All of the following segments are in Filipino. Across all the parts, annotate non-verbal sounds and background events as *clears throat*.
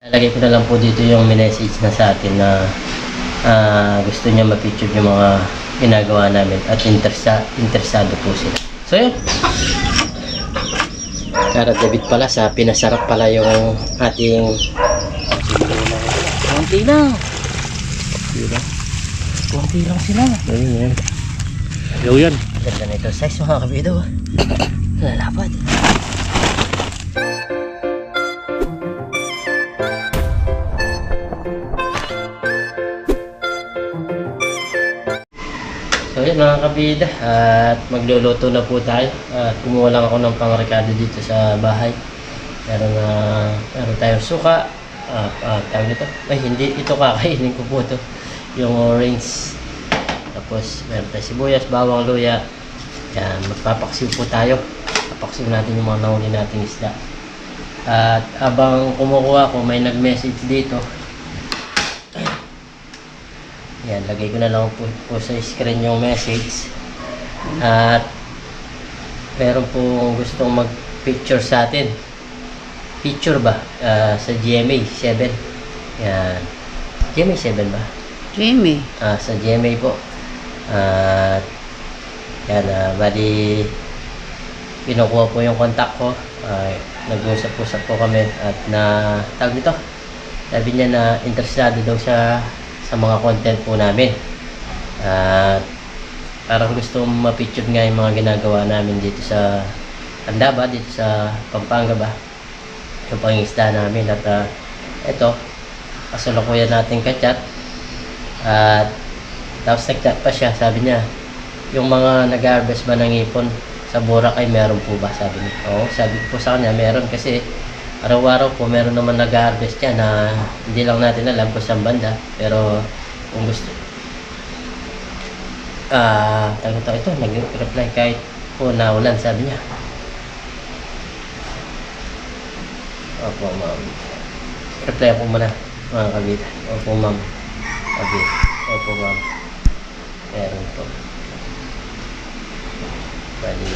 Lalagay ko na lang po dito yung message na sa atin na ah, gusto niya ma-picture yung mga ginagawa namin at interesa, interesado po sila. So yun. Cara David pala sa pinasarap pala yung ating Kunti lang. Kunti lang sila. Ayun yan. Yaw yan. Ganda na ito size mga kabido. Lalapad. So yun mga kabida at magluluto na po tayo. At kumuha lang ako ng pangrekado dito sa bahay. Meron na meron tayong suka at uh, tawag nito? Ay hindi ito kakainin ko po to yung orange tapos meron tayong sibuyas, bawang, luya. Yan, magpapaksiw po tayo. Papaksiw natin yung mga nahuli nating isda. At abang kumukuha ko may nag-message dito yan, lagay ko na lang po, po sa screen yung message. At meron po gustong mag-picture sa atin. Picture ba? Ah, sa GMA 7. Yan. GMA 7 ba? Jimmy. Ah, sa GMA po. At yan, ah, bali pinukuha po yung contact ko. Ay, nag-usap-usap po kami at na tawag dito. Sabi niya na interesado daw siya sa mga content po namin. At parang gusto ma-picture nga yung mga ginagawa namin dito sa Andaba, dito sa Pampanga ba. Yung pangisda namin at ah, eto, kasulukuyan natin kachat. At tapos nag-chat pa siya, sabi niya, yung mga nag-harvest ba ng ipon sa Boracay, meron po ba? Sabi niya. Oo, sabi ko po sa kanya, meron kasi araw-araw po meron naman nag-harvest yan na hindi lang natin alam kung saan banda. Pero kung gusto, ah, uh, ito, ito, nag-reply kahit po na ulan, sabi niya. Opo, ma'am. Reply po muna, mga kabita. Opo, ma'am. Okay. Opo, ma'am. Meron po. Bali,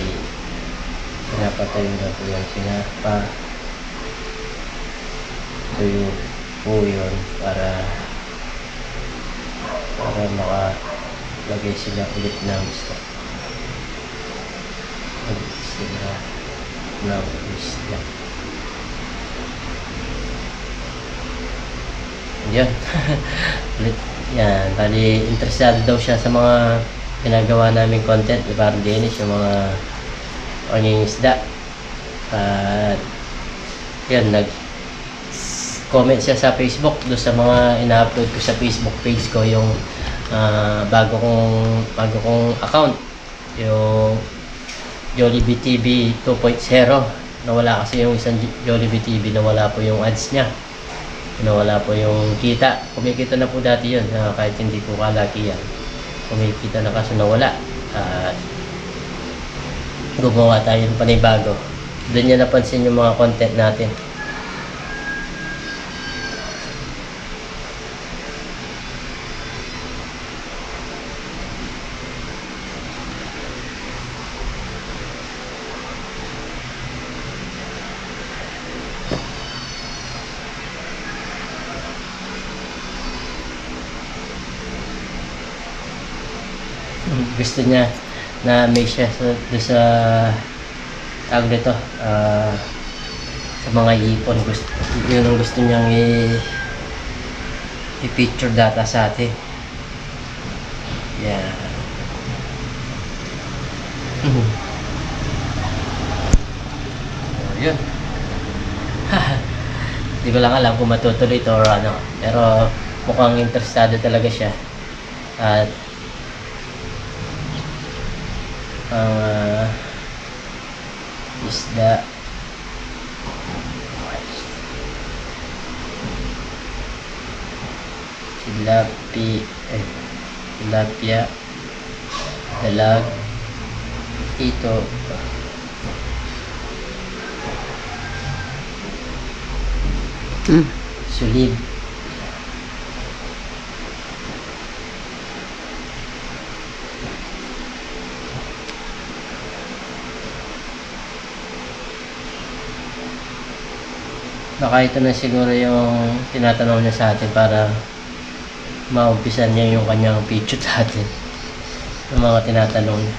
pinapatayo na po yung sinapa. Tuyo po yun para para makalagay sila ulit ng stock. Ulit sila ng isla. Yan. *laughs* ulit. Yan. Bali, interesado daw siya sa mga ginagawa namin content ni Parang Dennis, yung mga panging isda. At yan, nag comment siya sa Facebook do sa mga ina-upload ko sa Facebook page ko yung ah, bago kong bago kong account. Yung Jollibee TV 2.0 nawala kasi yung isang Jollibee TV nawala po yung ads niya. Nawala po yung kita. Kumikita na po dati yun ah, kahit hindi po kalaki yan kumikita na kaso nawala. At gumawa tayo ng panibago. Doon niya napansin yung mga content natin gusto niya na may siya sa, sa tawag dito ah, sa mga ipon gusto, yun ang gusto niyang i, i-picture data sa atin. Yeah. So, yun. *laughs* Hindi ko lang alam kung matutuloy ito or ano. Pero mukhang interesado talaga siya. At ang ah, isda. Tilapi eh, tilapia dalag ito. Mm. sulib Baka ito na siguro yung tinatanong niya sa atin para maumpisan niya yung kanyang picture sa atin. Yung mga tinatanong niya.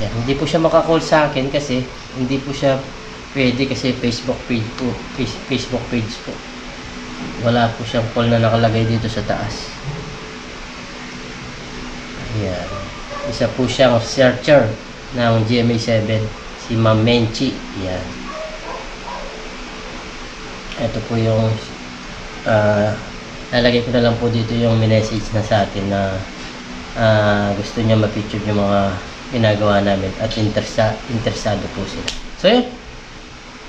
Yan, hindi po siya makakall sa akin kasi hindi po siya pwede kasi Facebook page po. Face- Facebook page po. Wala po siyang call na nakalagay dito sa taas. Ayan. Isa po siyang searcher ng GMA7. Si Ma'am Menchi. Yan. Ito po yung ah lalagay ko na lang po dito yung message na sa atin na ah, gusto niya ma-picture yung mga ginagawa namin at interesa, interesado po sila. So yun.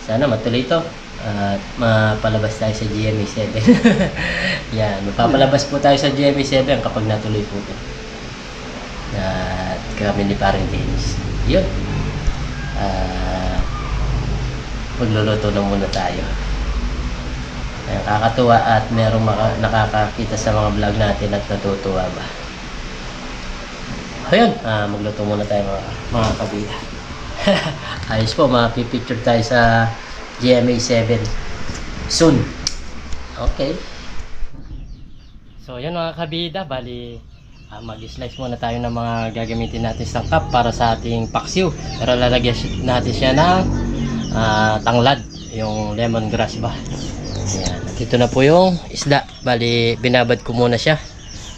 Sana matuloy ito at mapalabas tayo sa GMA7. *laughs* Yan, mapapalabas po tayo sa GMA7 kapag natuloy po ito. At kami ni parang James. Yun. Ah, magluluto na muna tayo. Ayan, kakatuwa at merong maka, nakakakita sa mga vlog natin at natutuwa ba. Ayun, ah, magluto muna tayo mga, mga kabila. *laughs* Ayos po, mapipicture tayo sa GMA7 soon. Okay. So, yan mga kabida, bali ah, mag-slice muna tayo ng mga gagamitin natin sa cup para sa ating paksiw. Pero lalagyan natin siya ng ah, tanglad, yung lemongrass ba. Ayan, at ito na po yung isda. Bali, binabad ko muna siya.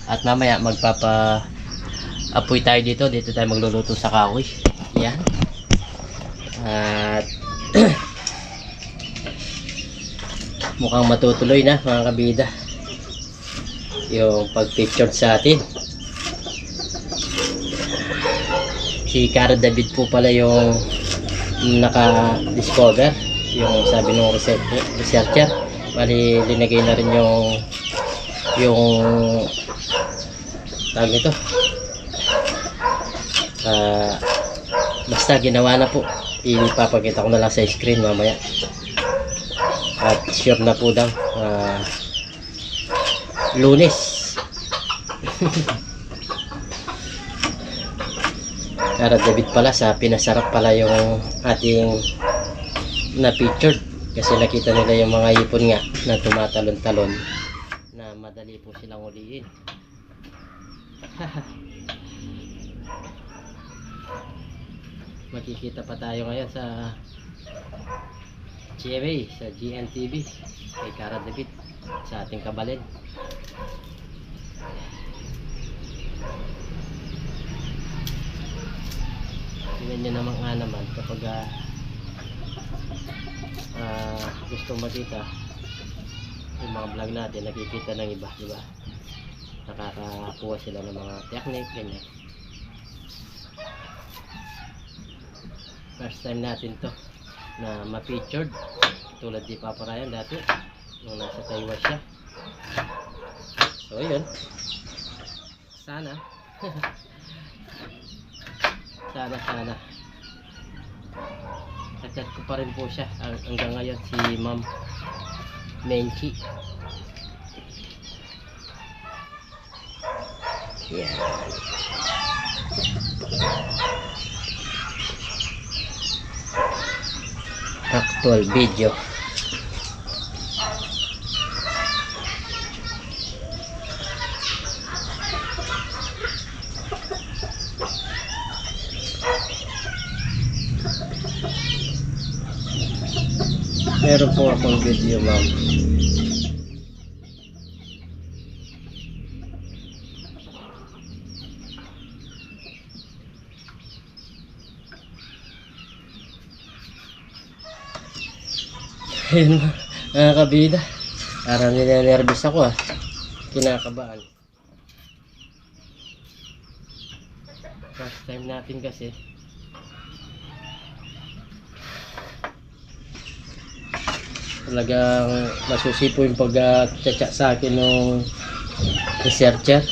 At mamaya magpapa apoy tayo dito. Dito tayo magluluto sa kahoy. Yan. At *clears throat* mukhang matutuloy na mga kabida. Yung pag-picture sa atin. Si Cara David po pala yung naka-discover yung sabi ng researcher. Bali, linagay na rin yung yung tawag nito? Ah, basta ginawa na po. Ipapakita ko na lang sa screen mamaya. At sure na po daw ah, lunes. *laughs* Cara David pala sa pinasarap pala yung ating na pictured kasi nakita nila yung mga ipon nga na tumatalon-talon na madali po silang uliin. *laughs* Makikita pa tayo ngayon sa GMA, sa GNTV kay Cara David sa ating kabalin. Tingnan nyo naman nga naman kapag ah, ah, gusto makita yung mga vlog natin nakikita ng iba di ba? Nakakakuha sila ng mga technique ganyan. First time natin to na ma-featured tulad di Papa Ryan dati nung nasa Taiwan siya. So yun *laughs* sana. Sana sana chat ko pa rin po siya Hang- hanggang ngayon si Ma'am Menchi. Yan. Actual video meron po akong video ma'am Ayun mga kabida. Parang ninenervous ako ah. Kinakabahan. First time natin kasi. Talagang masusi po yung pag-chat sa akin ng researcher.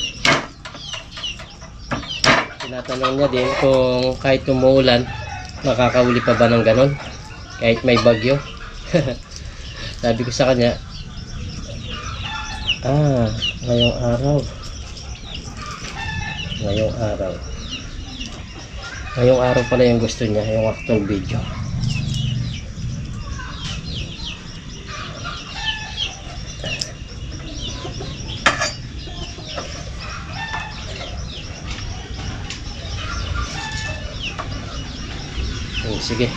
Tinatanong niya din kung kahit umuulan, makakauli pa ba ng ganon? Kahit may bagyo. *laughs* Sabi ko sa kanya, ah, ngayong araw. Ngayong araw. Ngayong araw pala yung gusto niya, yung actual video. Oh, sige.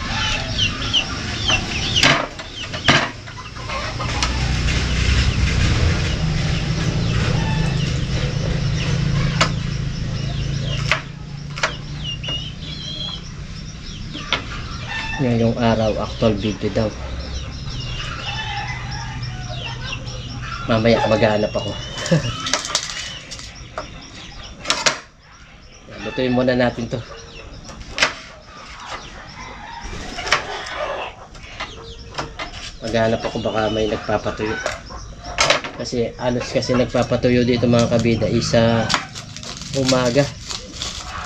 Ngayong araw, actual video daw. Mamaya maghanap ako. *laughs* Lutuin muna natin to. Maghanap ako baka may nagpapatuyo. Kasi alos kasi nagpapatuyo dito mga kabida isa umaga.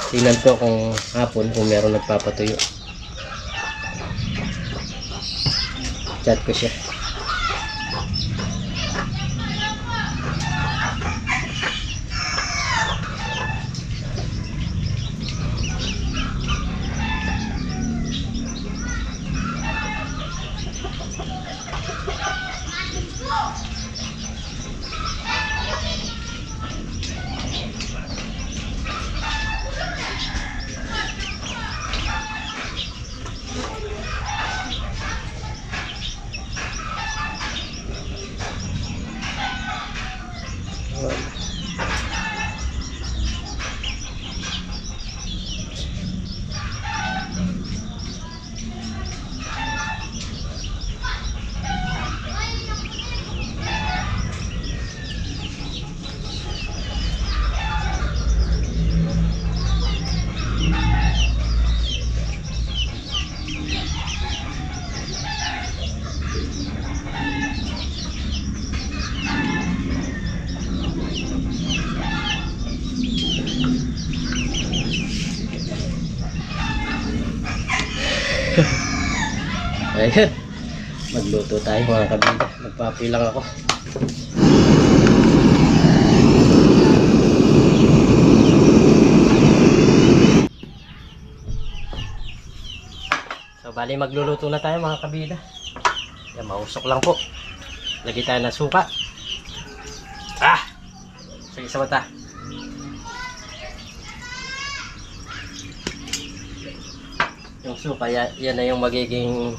Tingnan ko kung hapon kung meron nagpapatuyo. Chat ko siya. Ayun. Magluto tayo mga kabida. Magpapilang ako. So bali magluluto na tayo mga kabida. Yan, mausok lang po. Lagi tayo ng suka. Ah! Sige sa mata. Yung suka, yan na yung magiging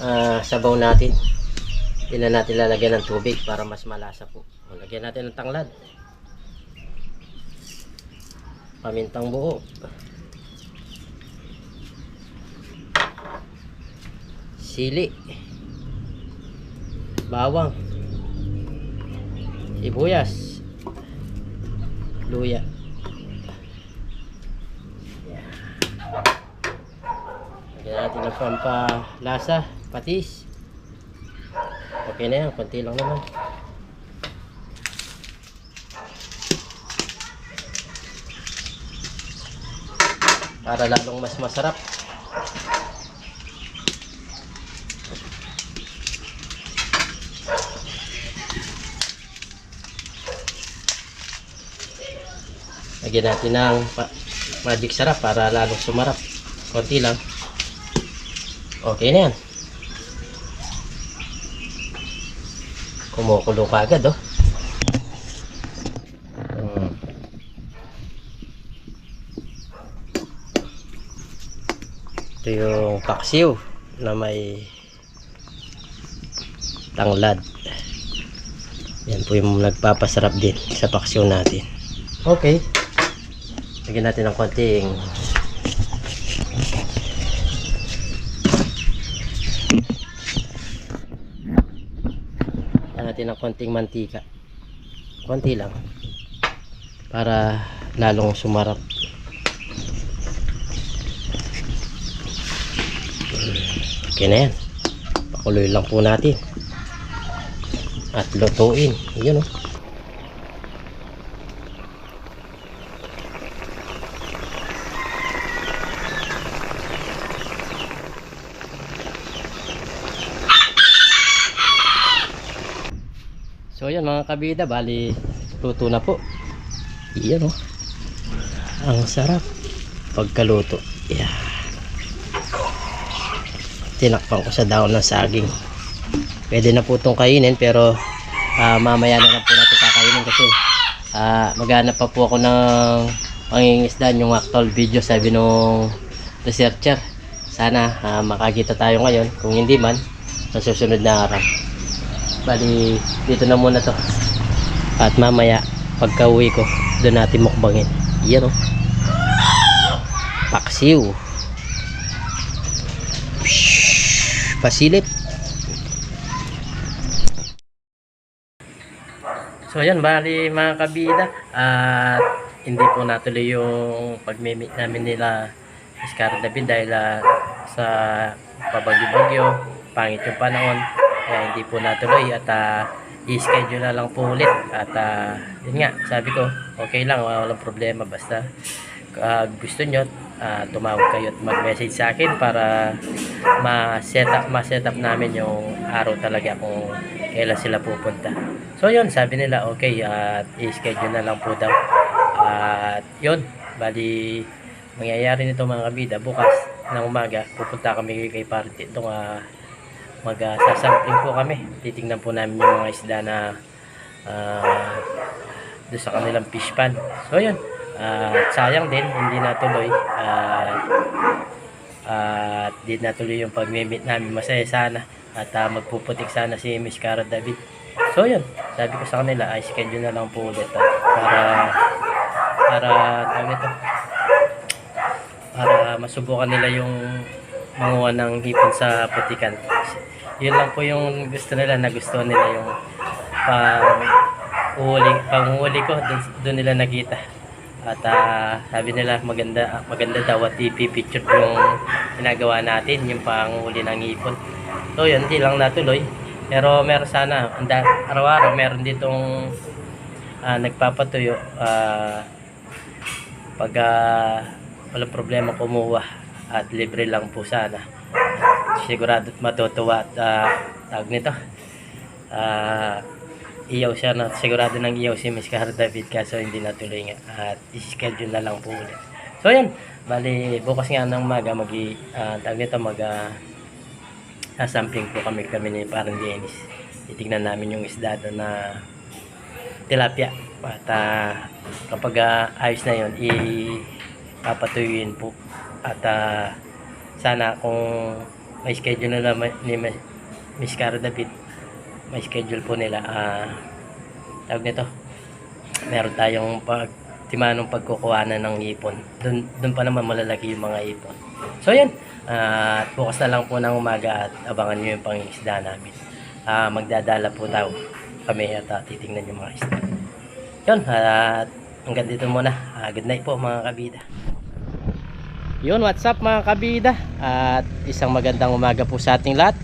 ah, sabaw natin. Hindi na natin lalagyan ng tubig para mas malasa po. Lagyan natin ng tanglad. Pamintang buo. Sili. Bawang. Sibuyas. Luya. Lagyan natin ng pampalasa, patis. Okay na yan, konti lang naman. Para lalong mas masarap. Lagyan natin ng magic sarap para lalong sumarap. Konti lang. Okay na yan. Kumukulo ka agad, oh. Hmm. Ito yung paksiw na may tanglad. Yan po yung nagpapasarap din sa paksiw natin. Okay. Lagyan natin ng konting Lagyan natin ng konting mantika. Konti lang. Para lalong sumarap. Okay na yan. Pakuloy lang po natin. At lutuin. Yun oh. So yan mga kabida, bali luto na po. Iyan oh. Ang sarap pagkaluto. Yeah. Tinakpan ko sa daon ng saging. pwede na po itong kainin pero ah, mamaya na lang po natin kakainin kasi ah, maghanap pa po ako ng pangingisdan yung actual video sabi nung researcher sana ah, makakita tayo ngayon kung hindi man sa susunod na araw bali dito na muna to. At mamaya pagka uwi ko doon natin mukbangin. Yan o paksiw. Psh, pasilip. So yan, bali mga kabida. At hindi po natuloy yung pagmimit namin nila Scar David dahil ah, sa pabagyo-bagyo, pangit yung panahon, kaya hindi po natuloy at ah, i-schedule na lang po ulit at ah, yun nga, sabi ko, okay lang, walang problema basta ah, gusto nyo, ah, tumawag kayo at mag-message sa akin para ma-set up, ma-set up namin yung araw talaga kung kailan sila pupunta. So yun, sabi nila okay at i-schedule na lang po daw. At yun, bali mangyayari nito mga kabida bukas ng umaga pupunta kami kay party itong uh, mag uh, sasampling po kami. Titingnan po namin yung mga isda na uh, doon sa kanilang fish pan. So yun. At sayang din hindi natuloy. At at di natuloy yung pag-meet namin. Masaya sana. At ah, magpuputik sana si Miss Cara David. So yun. Sabi ko sa kanila ay schedule na lang po ulit ah, para para tawag nito para masubukan nila yung manguha ng hipon sa putikan yun lang po yung gusto nila na gusto nila yung pang uhuli, panghuli ko dun, dun nila nakita. At ah, sabi nila maganda maganda daw at ipipicture yung ginagawa natin yung panghuli ng hipon so yun hindi lang natuloy. Pero meron sana araw-araw meron ditong ah, nagpapatuyo ah, pag ah, walang problema kumuha at libre lang po sana sigurado at matutuwa at ah, tawag nito. Ah, iyaw siya na sigurado nang iyaw si Miss Cara David kaso hindi natuloy nga at i-schedule na lang po ulit. So yan bali bukas nga ng maga mag uh, tawag nito mag ah, sasampling po kami kami ni parang Dennis. Titignan namin yung isda doon na tilapia. At ah, kapag ah, ayos na yon ipapatuyuin po. At ah, sana kung may schedule na naman ni Miss Cara David. May schedule po nila ah tawag nito. Meron tayong pag timanong pagkukuhanan ng ipon. Doon doon pa naman malalaki yung mga ipon. So yan Ah, at bukas na lang po ng umaga at abangan nyo yung pangingisda namin. Ah, magdadala po daw kami at ah, titingnan yung mga isda. Yun at hanggang dito muna. Ah, good night po mga kabida yun what's up mga kabida? At isang magandang umaga po sa ating lahat.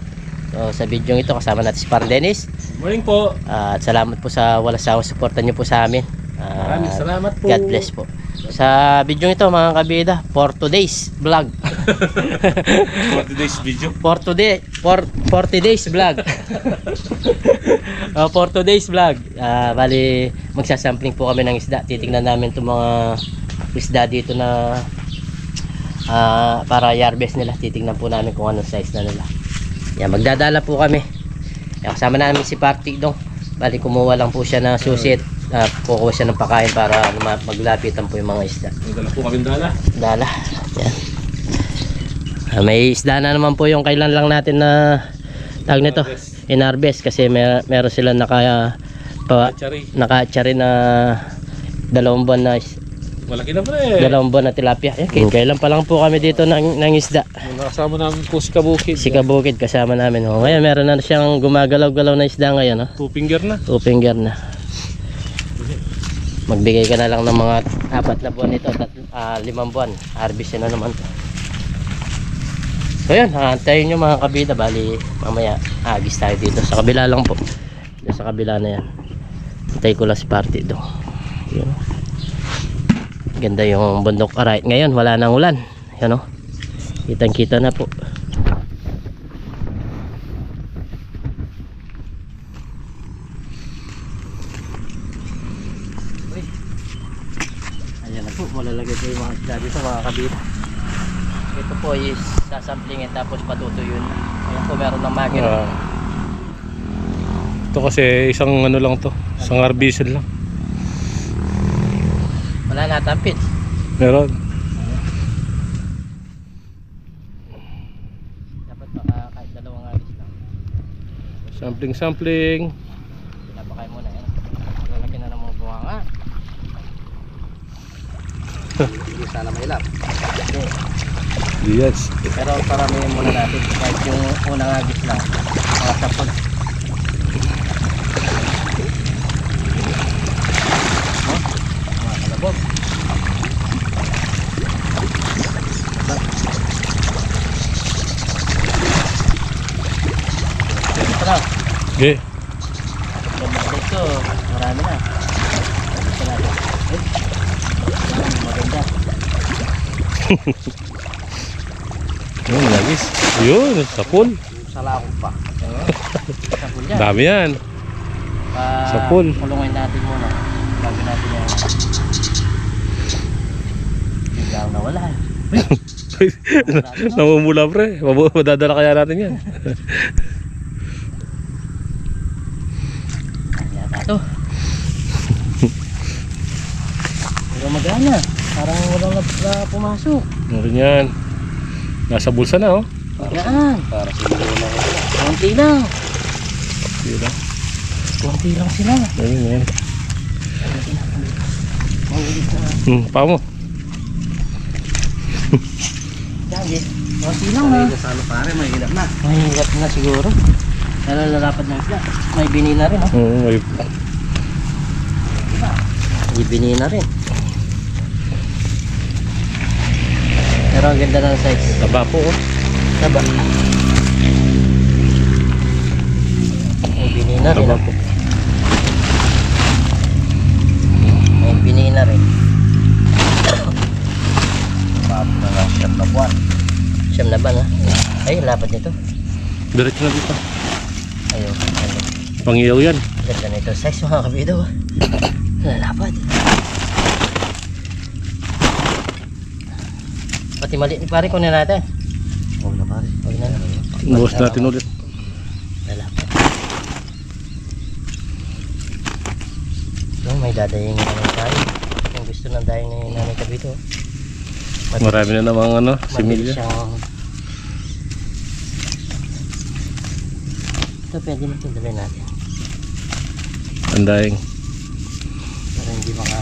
So, sa video ito kasama natin si Par Dennis. Morning po. At salamat po sa walang sawang suporta niyo po sa amin. Ah, Maraming salamat po. God bless po. Sa video ito mga kabida for today's vlog. *laughs* For today's video. for today for 40 days vlog. Uh, *laughs* for today's vlog. Ah bali magsasampling po kami ng isda. Titingnan namin itong mga isda dito na ah, para yarbes nila titingnan po namin kung anong size na nila yan magdadala po kami yan, kasama namin si Party dong bali kumuha lang po siya ng susit uh, kukuha siya ng pakain para ma- maglapitan po yung mga isda Nagdala po kami dala. Dala. Yan. Ah, may isda na naman po yung kailan lang natin na tag nito inarbes kasi may, meron sila naka pa, Chari. nakatsari na dalawang buwan na Malaki na pre. dalawang buwan na tilapia. Yan, kailan pa lang po kami dito ng, ng isda. Mga kasama namin po si Kabukid. Si Kabukid kasama namin. Oh, ngayon meron na siyang gumagalaw-galaw na isda ngayon. Oh. Two finger na. Two finger na. Magbigay ka na lang ng mga apat na buwan nito, tat, ah, limang buwan. Harvest na naman to. So yun, antayin nyo mga kabida. Bali, mamaya agis tayo dito. Sa kabila lang po. Sa kabila na yan. Antay ko lang si party doon. Yun. Ganda yung bundok aray. Ngayon, wala nang ulan. Yan o. Kitang kita na po. Ayan na po, malalagay po yung mga isda dito mga kabita. Ito po is sasamplingin tapos patutuyun. Ayan po meron ng magnet. Ah. Ito kasi isang ano lang to. Isang arbisel lang. Wala na tampit. Meron. Dapat baka kahit dalawang alis lang. Sampling sampling. Pinapakain muna yan. Lalaki na ng mga bunganga. Hindi sana mahilap. Yes. Pero paramihin muna natin. Kahit yung unang agis lang. Mga sapag. Oh, mga kalabog. Ito na. Pagmamalik ko, marami na. Ito maganda. Ayun, lagis. Ayun, sapul. Salakot pa. Sa *laughs* yan. Dami yan. Ah, Sapul. Kulungin natin muna. Bago natin yan. Biglang nawala. *laughs* Namumula pre. Madadala kaya natin yan. *laughs* Yata to. Pero magana. Parang walang na, na pumasok. Ano rin yan. Nasa bulsa na oh. Magaan. Para siguro na. Konti lang. Dito. Konti lang sila. Ayun yan. Hmm, pa mo. Yan, eh. Konti lang na. Sa ano pare, mahirap na. Mahirap na siguro. Nalalapad ng isla. May bini na rin. Oh. Oo, may Bini na rin. Pero ang ganda ng size. taba po oh. Taba. Bini na rin. Taba oh. po. Na rin. Pap na lang siyam na buwan. Siyam na ba na? Ay, lapad nito. Diretso na dito. Ayun. Pangiyaw yan. Ganda nito. Size mga kabido. Oh. Lalapad. Pati mali ni pare kunin natin. Huwag na pare. Huwag na. Bukas natin ulit. Lalapad. No, may dadayin na naman tayo. Kung gusto ng daing ni Nanay Kabito. Marami na namang ano, similya. Ito pwede na dalhin natin. Andaing. Para hindi maka...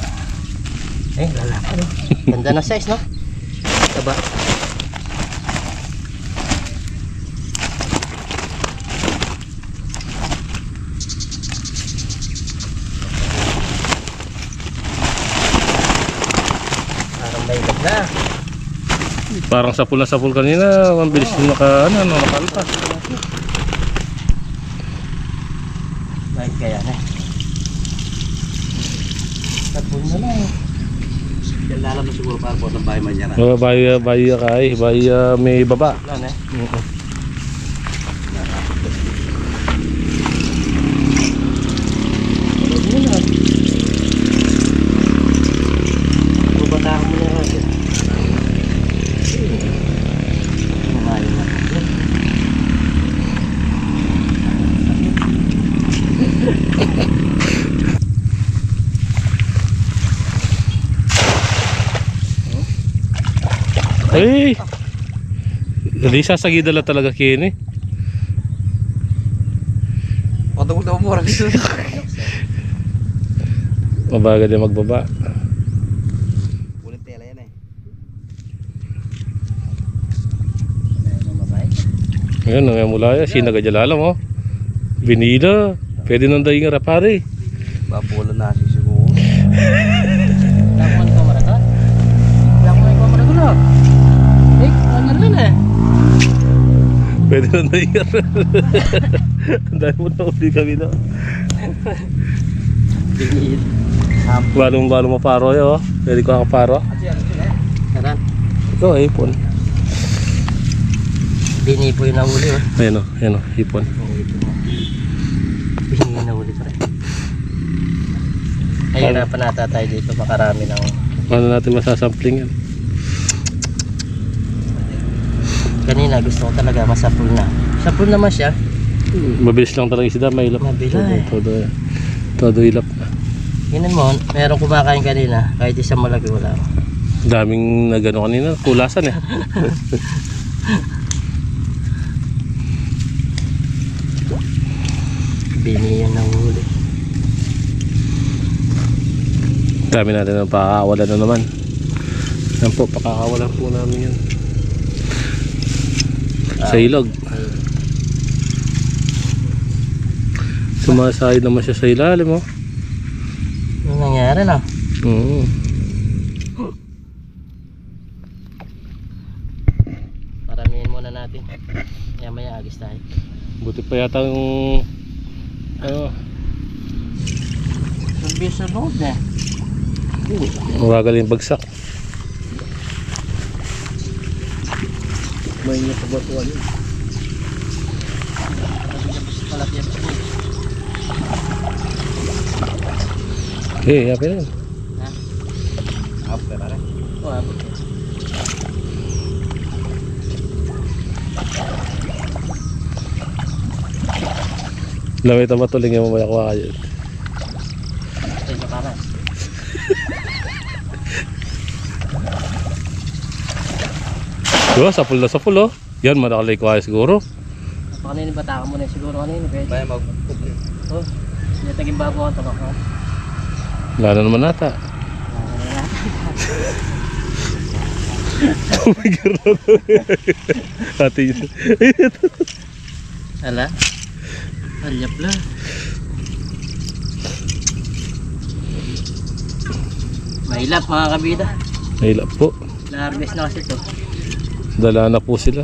Eh, lalapad oh. Ganda na size, no? Taba. Parang may na. Parang sapul na sapul kanina. Ang bilis na naka, ano, ano, nakalpas. Bakit kaya na? Tapon na lang. Yan lalabas siguro para po ng bahay manyara. Uh, bayi, bayi kay, bayi ah, may baba. Wala na. Oo. Huwag mo na. Bubatahan mo na rin. Kumain na. Hindi sasagida lang talaga kini. Patungkol na mo rin. Mabaga din magbaba. Ulit tela yan eh. Ayan ang babae. Ngayon, nga mula yan. Sinagajalala mo. Binida. Pwede nang daing nga pare. Bapulan na si siguro. Wala ko ni kamera ka? Wala ko ni kamera ko lang. Eh, ano rin eh. Pwede daing nga. Dahil mo na uli kami na. Binil. Balong balong maparo yun. Oh. Pwede ko kakaparo. Karan. Ito, ipon. Bini po yung nahuli oh. Ayan o, ayan o, ipon. Bini yung nahuli pa rin. Nahihirapan nata tayo dito. Makarami ng Paano natin masasampling yan? Kanina gusto ko talaga masapul na. Sapul naman siya. Mabilis lang talaga isda, may ilap. Mabilis. Todo, todo, todo ilap na. Tingnan mo, meron kumakain kanina. Kahit isang malaki wala. Daming nagano kanina, kulasan eh. *laughs* Bini yung nahuli. Dami natin ang pakakawalan na naman. Yan po, pakakawalan po namin yan. Sa ilog. Sumasahid naman siya sa ilalim oh. Ano nangyari na? Oo. Paramihin muna natin. Maya maya agis tayo. Buti pa yata yung ano, Sabi sa loob na. mawagal yung bagsak. May niya kabatuan yun. Malaki yan. Eh, yapi rin. After na rin. Oh, abot. Lamay ito matuling yung mamaya kuha kayo. Ito yung karas. Diba, sa pool na sa pool oh. Yan, madakalay ko kayo siguro. Kanina bata ka muna siguro kanina. Pwede. Baya mag... Oh, hindi taging babo ang tabak ko. Wala na naman nata. Tumigil na *laughs* to. Ate yun. Ala? Alyap lang. Mahilap mga kabida. Nahilap po. Na-harvest na kasi to dala na po sila.